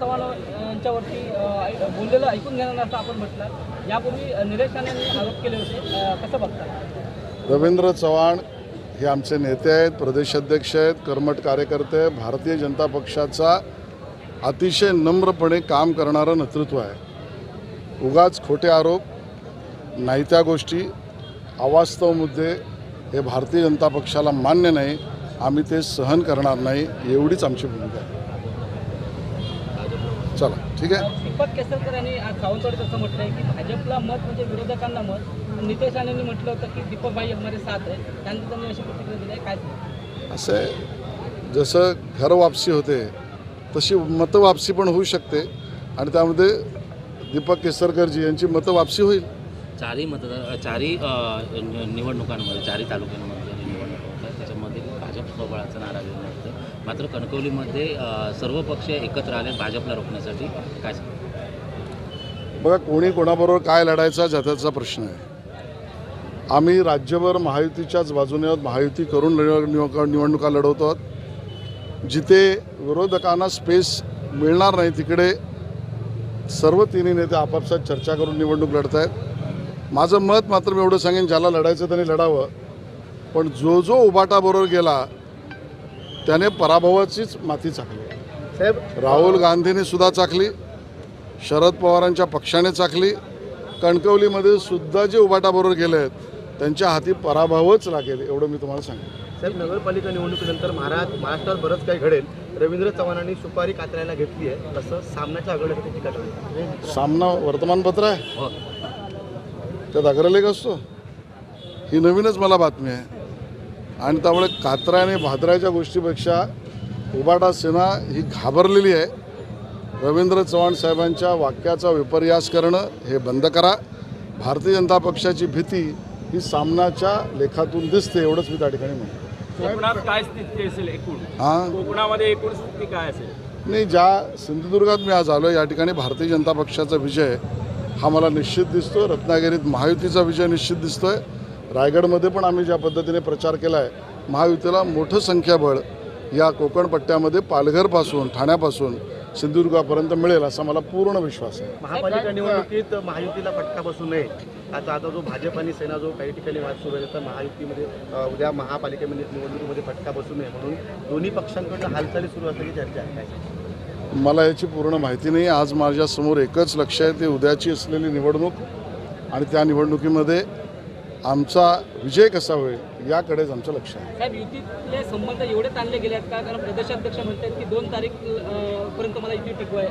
चव्हाण यांच्यावरती बोललेलं ऐकून घेणार असं आपण म्हटलं. यापूर्वी निलेश राणेंनी आरोप केले होते. कसं बघता? रवींद्र चव्हाण हे आमचे नेते आहेत प्रदेशाध्यक्ष आहेत कर्मठ कार्यकर्ते भारतीय जनता पक्षाचा अतिशय नम्रपणे काम करणारं नेतृत्व आहे. उगाच खोटे आरोप नाही त्या गोष्टी अवास्तव मुद्दे हे भारतीय जनता पक्षाला मान्य नाही. आम्ही ते सहन करणार नाही एवढीच आमची भूमिका आहे. चला ठीक आहे? दीपक केसरकर यांनी आज सावंतवाडीत असं म्हटलं आहे की भाजपला मत म्हणजे विरोधकांना मत. नितेश राणेंनी म्हटलं होतं की दीपक भाई हमारे साथ आहे त्यानंतर त्यांनी अशी प्रतिक्रिया दिली आहे. काय? असं आहे. जसं घर वापसी होते तशी मतवापसी पण होऊ शकते. आणि त्यामध्ये दीपक केसरकरजी यांची मतवापसी होईल. चारही मतदार चारही निवडणुकांमध्ये चारही तालुक्यांमध्ये जी निवडणूक होतात. त्याच्यामध्ये भाजप स्वबळाचा नारा दिला होता मात्र कणकवलीमध्ये सर्व पक्ष एकत्र आले भाजपला रोखण्यासाठी. काय बघा कोणी कोणाबरोबर काय लढायचा ज्याचा प्रश्न आहे. आम्ही राज्यभर महायुतीच्याच बाजूने आहोत महायुती करून निव- निव- निवडणुका लढवतो आहोत. जिथे विरोधकांना स्पेस मिळणार नाही तिकडे सर्व तिन्ही नेते आपापसात चर्चा करून निवडणूक लढत आहेत माझं मत मात्र मी एवढं सांगेन ज्याला लढायचं त्याने लढावं. पण जो जो उबाटाबरोबर गेला त्याने पराभवाचीच माती चाकली. राहुल गांधींनी सुद्धा चाकली शरद पवारांच्या पक्षाने चाकली कणकवलीमध्ये सुद्धा जे उबाटाबरोबर गेले आहेत त्यांच्या हाती पराभवच लागेल एवढं मी तुम्हाला सांगेन. साहेब नगरपालिका निवडणुकीनंतर महाराज महाराष्ट्रात बरंच काही घडेल. रवींद्र चव्हाणांनी सुपारी कातरायला घेतली आहे. तसं सामन्याच्या आघाडीसाठी टीका सामना वर्तमानपत्र आहे. हो. त्यात अग्रलेख असतो. ही नवीनच मला बातमी आहे. आणि त्यामुळे कात्रा आणि भाद्राच्या गोष्टीपेक्षा उबाटा सेना ही घाबरलेली आहे. रवींद्र चव्हाण साहेबांच्या वाक्याचा विपर्यास करणं हे बंद करा. भारतीय जनता पक्षाची भीती ही सामनाच्या लेखातून दिसते एवढंच मी त्या ठिकाणी म्हणतो. कोकणात काय स्थिती असेल एकूण? हां? कोकणामध्ये एकूण स्थिती काय असेल? नाही ज्या सिंधुदुर्गात मी आज आलो या ठिकाणी भारतीय जनता पक्षाचा विजय हा मला निश्चित दिसतो रत्नागिरीत महायुतीचा विजय निश्चित दिसतोय. रायगडमध्ये पण आम्ही ज्या पद्धतीने प्रचार केला आहे महायुतीला मोठं संख्याबळ या कोकण पट्ट्यामध्ये पालघरपासून ठाण्यापासून सिंधुदुर्गापर्यंत मिळेल असा मला पूर्ण विश्वास आहे. महापालिका निवडणुकीत महायुतीला फटका बसू नये. आता आता जो भाजप आणि सेना जो काही ठिकाणी वाद सुरू आहे तर महायुतीमध्ये उद्या महापालिकेमध्ये निवडणुकीमध्ये फटका बसू नये म्हणून दोन्ही पक्षांकडून हालचाली सुरू असल्याची चर्चा आहे. मला याची पूर्ण माहिती नाही. आज माझ्यासमोर एकच लक्ष आहे ते उद्याची असलेली निवडणूक आणि त्या निवडणुकीमध्ये आमचा विजय कसा होईल याकडेच आमचं लक्ष आहे. साहेब युतीतले संबंध एवढे ताणले गेले आहेत का? कारण प्रदेशाध्यक्ष म्हणतात की दोन तारीख अ, पर्यंत मला युती टिकवाय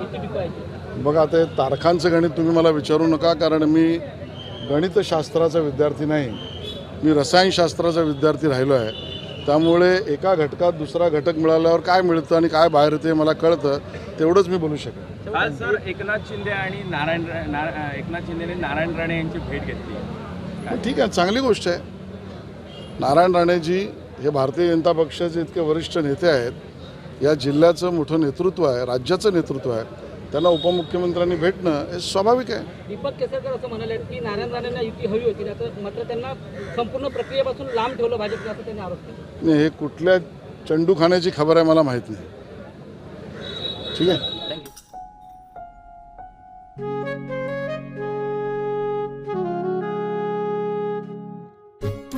युती टिकवायची. बघा आता हे तारखांचं गणित तुम्ही मला विचारू नका कारण मी गणितशास्त्राचा विद्यार्थी नाही. मी रसायनशास्त्राचा विद्यार्थी राहिलो आहे. त्यामुळे एका घटकात दुसरा घटक मिळाल्यावर काय मिळतं आणि काय बाहेर येते मला कळतं तेवढंच मी बोलू शकेन. आज सर एकनाथ शिंदे आणि नारायण एकनाथ शिंदेने नारायण राणे यांची भेट घेतली. ठीक आहे चांगली गोष्ट आहे. नारायण राणेजी हे भारतीय जनता पक्षाचे इतके वरिष्ठ नेते आहेत. या जिल्ह्याचं मोठं नेतृत्व आहे राज्याचं नेतृत्व आहे. त्यांना उपमुख्यमंत्र्यांनी भेटणं हे स्वाभाविक आहे. दीपक केसरकर असं म्हणाले की नारायण राणेंना युती हवी होती मात्र मात्र त्यांना संपूर्ण प्रक्रियेपासून लांब ठेवलं भाजपने असं त्यांनी आरोप केला. नाही हे कुठल्या चंडू खाण्याची खबर आहे मला माहीत नाही. ठीक आहे?